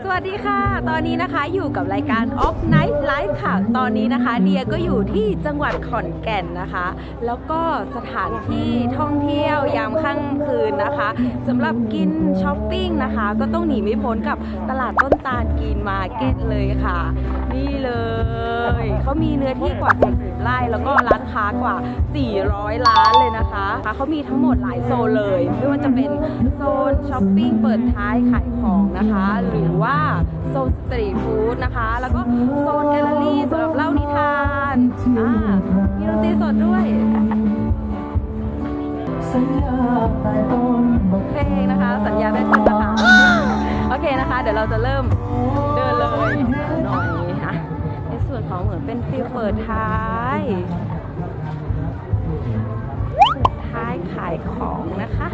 สวัสดีค่ะ ตอนนี้นะคะอยู่กับรายการ Off Night Life ค่ะ ตอนนี้นะคะเดียก็อยู่ที่จังหวัดขอนแก่นนะคะ แล้วก็สถานที่ท่องเที่ยวยามค่ำคืนนะคะสำหรับกินช้อปปิ้งนะคะ ก็ต้องหนีไม่พ้นกับตลาดต้นตาลกินมาเก็ตเลยค่ะ นี่เลยเขามีเนื้อที่กว่า40ไร่แล้วก็ร้านค้ากว่า 400ล้านเลยนะคะเขามีทั้งหมดหลายโซนเลย ไม่ว่าจะเป็นโซนช้อปปิ้งเปิดท้ายขายของนะคะ หรือว่าโซนสตรีทฟู้ดนะคะ แล้วก็โซนแกลเลอรี่สำหรับเล่านิทานอ่ามีดนตรีสดด้วยเพลงนะคะ สัญญาได้ต้นนะคะโอเคนะคะ เดี๋ยวเราจะเริ่มเดินเลยหน่อยค่ะในส่วนของเหมือนเป็นฟิลเปิดท้ายเปิดท้ายขายของนะคะ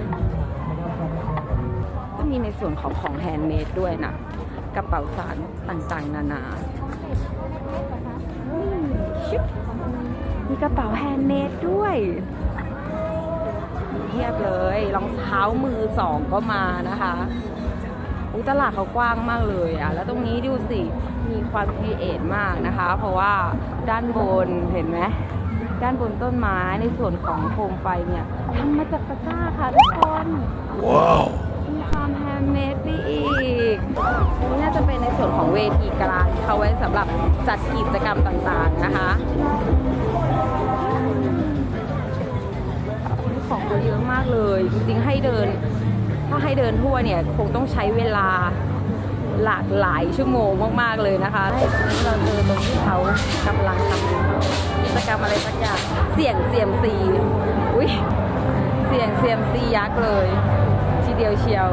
ก็มีในส่วนของของแฮนด์เมดด้วยนะ กระเป๋าสารต่างๆ นานาอืมชิบมีกระเป๋าแฮนด์เมดด้วยเทียบเลยรองเท้ามือสองก็มานะคะอุยตลาดเขากว้างมากเลยอะ แล้วตรงนี้ดูสิ มีความครีเอทมากนะคะ เพราะว่าด้านบนเห็นไหมด้านบนต้นไม้ในส่วนของโคมไฟเนี่ยทำมาจากตะกร้าค่ะทุกคน ว้าว มีความแฮนเมดไปอีก นี่น่าจะเป็นในส่วนของเวทีกลางเขาไว้สำหรับจัดกิจกรรมต่างๆนะคะของเขาเยอะมากเลย จริงๆให้เดิน ถ้าให้เดินทั่วเนี่ยคงต้องใช้เวลาหลากหลายชั่วโมงมากๆเลยนะคะให้เราเจอตรงที่เขากำลังทำกิจกรรมอะไรสักอย่างเสี่ยงเซียมซีอุ้ยเสี่ยงเซียมซียักษ์เลย เดียวเชียว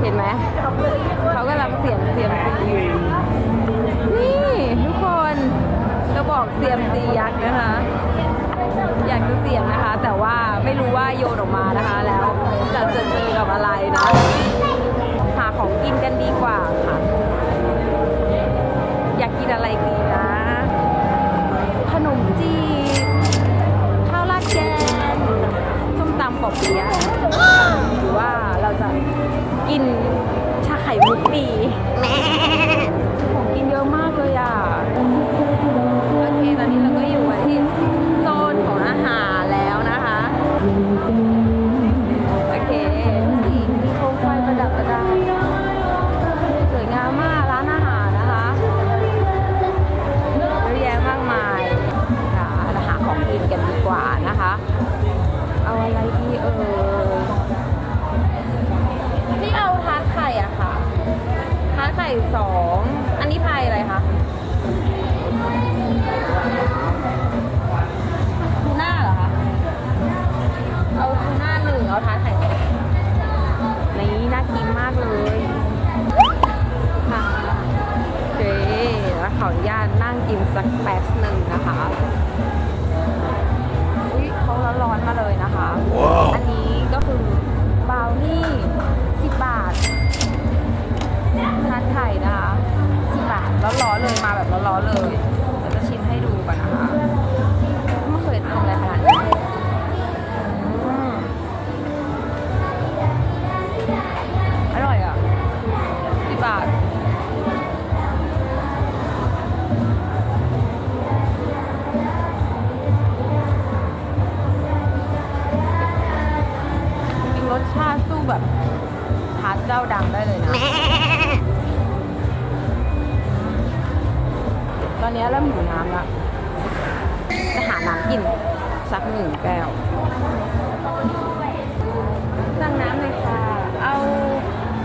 เห็นไหม อะไรดีเออที่เอาทาร์ตไข่อะค่ะทาร์ตไข่สองอันนี้พายอะไรคะทูน่าเหรอคะเอาทูน่าหนึ่งเอาทาร์ตไข่สองนี่น่ากินมากเลยค่ะโอเคแล้วขออนุญาตนั่งกินสักแป๊บ เริ่มหิวน้ำละจะหาน้ำกิน สักหนึ่งแก้วสั่งน้ำเลยค่ะ เอา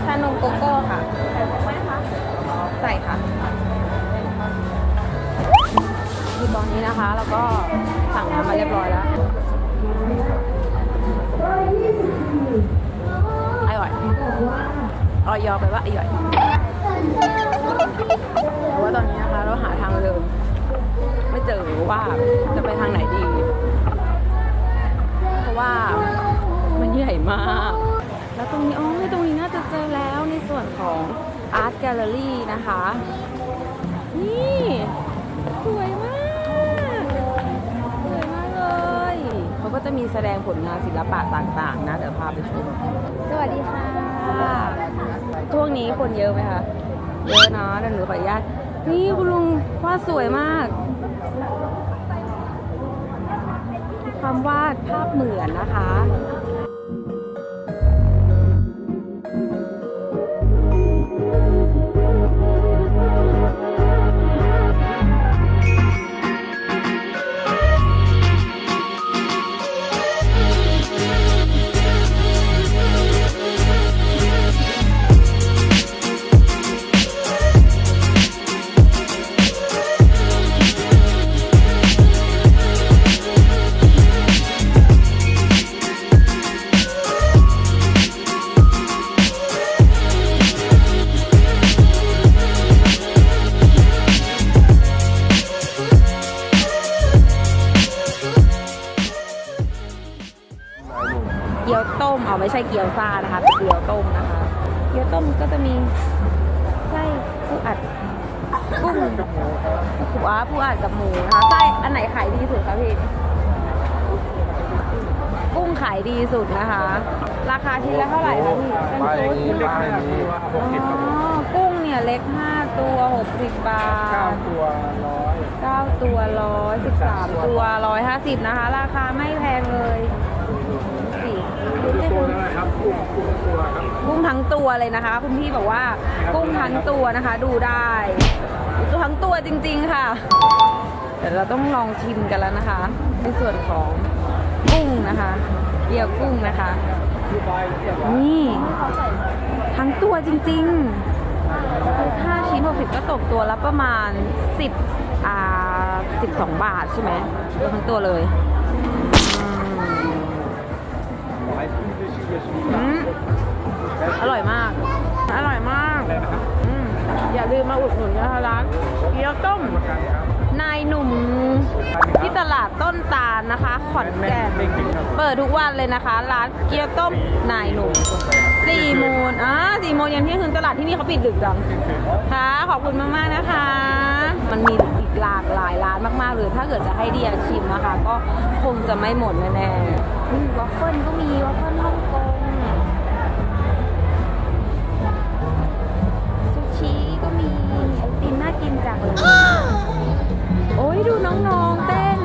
ชานมโกโก้ค่ะใส่ไหมคะใส่ค่ะคือตอนนี้นะคะ แล้วก็สั่งน้ำมาเรียบร้อยแล้วอร่อยออยอไปว่าอร่อย แต่ว่าตอนนี้นะคะ เราหาทางเดินไม่เจอว่าจะไปทางไหนดี เพราะว่ามันใหญ่มาก แล้วตรงนี้อ๋อตรงนี้น่าจะเจอแล้วในส่วนของ Art Gallery นะคะ นี่สวยมากสวยมากเลยเขาก็จะมีแสดงผลงานศิลปะต่างๆ นะ เดี๋ยวพาไปชมสวัสดีค่ะช่วงนี้คนเยอะไหมคะ เยอะนะเดี๋ยวหนูขออนุญาต นี่คุณลุงวาดสวยมากความวาดภาพเหมือนนะคะ ต้ม เอาไม่ใช่เกี๊ยวซ่านะคะเป็นเกี๊ยวต้มนะคะ เกี๊ยวต้มก็จะมีไส้ปูอัดกุ้งปูอัดปูอัดกับหมูนะคะไส้อันไหนขายดีสุดคะพี่กุ้งขายดีสุดนะคะ ราคาชิ้นละเท่าไหร่คะพี่เป็นไปชุดนี้ใช่ไหมไปนี้หกสิบครับผมอ๋อกุ้งเนี่ยเล็ก 5 ตัว 60 บาเก้าตัวร้อย9ตัวร้อย13 ตัวร้อยห้าสิบนะคะ ราคาไม่แพงเลยสี่ ตัวนั่นแหละครับ กุ้งตัวครับกุ้งทั้งตัวเลยนะคะ คุณพี่บอกว่ากุ้งทั้งตัวนะคะ ดูได้ทั้งตัวจริง ๆ ค่ะเดี๋ยวเราต้องลองชิมกันแล้วนะคะ ในส่วนของกุ้งนะคะเดียวกุ้งนะคะนี่ทั้งตัวจริงๆห้าชิ้น 60 ก็ตกตัวละประมาณ 10อ่า12 บาทใช่ไหมตัวทั้งตัวเลยอืม อร่อยมาก อร่อยมากอืมอย่าลืมมาอุดหนุนนะคะร้านเกี๊ยวต้ม นายหนุ่มที่ตลาดต้นตาลนะคะ ขอนแก่นเปิดทุกวันเลยนะคะ ร้านเกี๊ยวต้มนายหนุ่มสี่โมงอ่าสี่โมงเย็นเที่ยงคืนตลาดที่นี่เขาปิดดึกจังค่ะขอบคุณมากๆนะคะ มันมีอีกหลากหลายร้านมากๆเลยถ้าเกิดจะให้เดียชิมนะคะ ก็คงจะไม่หมดแน่ๆอืมวอฟเฟิลก็มีวอฟเฟิลฮ่องกง กินจังเลย โอ้ยดูน้องๆเต้น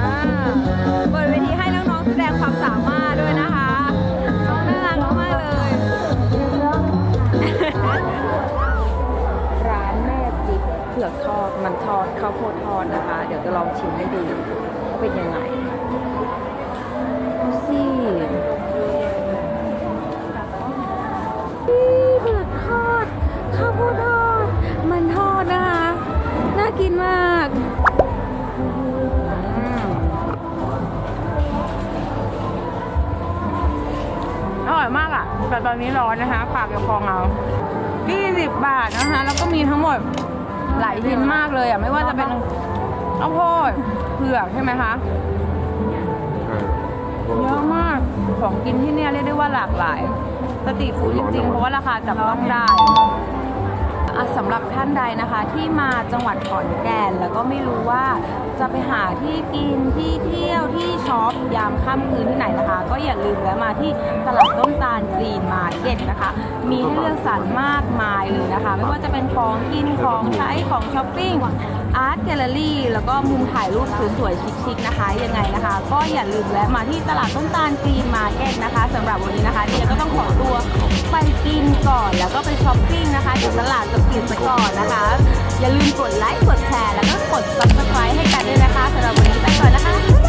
อ่าเปิดเวทีให้น้องๆแสดงความสามารถด้วยนะคะ น้องน่ารักมากๆเลย ร้านแม่จิ๊บเผือกทอดมันทอดข้าวโพดทอดนะคะ เดี๋ยวจะลองชิมให้ดูว่าเป็นยังไง น่ากินมากอร่อยมากอะ แต่ตอนนี้ร้อนนะคะปากจะพองเอา20 บาทนะคะ แล้วก็มีทั้งหมดหลายชิ้นมากเลยอะ ไม่ว่าจะเป็นข้าวโพดเผือกใช่ไหมคะเยอะมากของกินที่เนี่ยเรียกได้ว่าหลากหลายสตรีทฟู้ดจริงๆ เพราะว่าราคาจับต้องได้ สำหรับท่านใดนะคะที่มาจังหวัดขอนแก่นแล้วก็ไม่รู้ว่าจะไปหาที่กินที่เที่ยวที่ช็อปยามค่ำคืนที่ไหนนะคะ ก็อย่าลืมแวะมาที่ตลาดต้นตาลกรีนมาร์เก็ตนะคะ มีให้เลือกสรรมากมายเลยนะคะ ไม่ว่าจะเป็นของกินของใช้ของช้อปปิ้งอาร์ตแกลเลอรี่แล้วก็มุมถ่ายรูปสวยๆชิคๆนะคะยังไงนะคะ ก็อย่าลืมแวะมาที่ตลาดต้นตาลกรีนมาร์เก็ตนะคะสำหรับวันนี้นะคะเดียก็ต้อง นก่อน แล้วก็ไปช้อปปิ้งนะคะเดี๋ยวตลาดจะปิดซะก่อนนะคะ อย่าลืมกดไลค์กดแชร์แล้วก็กด subscribe ให้กันด้วยนะคะสำหรับวันนี้ไปก่อนนะคะ